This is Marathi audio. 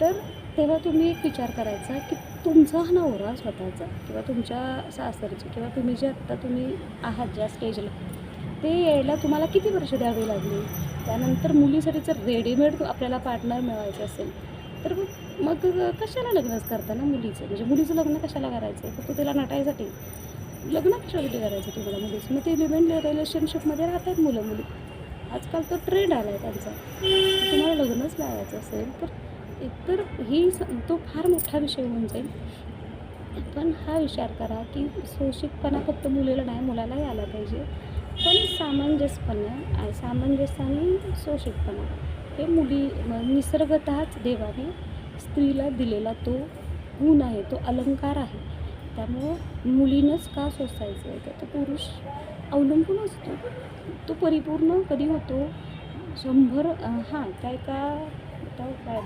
तर तेव्हा तुम्ही एक विचार करायचा की तुमचा हा नवरा स्वतःचा किंवा तुमच्या सासरचे किंवा तुम्ही जे आत्ता तुम्ही आहात ज्या स्टेजला ते यायला तुम्हाला किती वर्ष द्यावी लागली? त्यानंतर मुलीसाठी जर रेडीमेड आपल्याला पार्टनर मिळवायचं असेल तर मग मग कशाला लग्नच करता ना मुलीचं? म्हणजे मुलीचं लग्न कशाला करायचं? फक्त तिला नटायसाठी? लग्न कशासाठी करायचं तुम्हाला मुलीचं? मग ते लिव्ह रिलेशनशिपमध्ये राहतात मुलं मुली आजकाल तो ट्रेंड आला आहे त्यांचा. तुम्हाला लग्नच लावायचं असेल तर एकतर ही तो फार मोठा विषय होऊन जाईल. पण हा विचार करा की सुशिकपणा फक्त मुलीला नाही मुलालाही आला पाहिजे. पण सामंजस्यपणा सामंजस्य आणि सुशिकपणा हे मुली निसर्गतःच देवाने स्त्रीला दिलेला तो गुण आहे तो अलंकार आहे. त्यामुळं मुलीनंच का सोसायचं? आहे तर तो पुरुष अवलंबून असतो. तो परिपूर्ण कधी होतो? शंभर हां काय का आता काय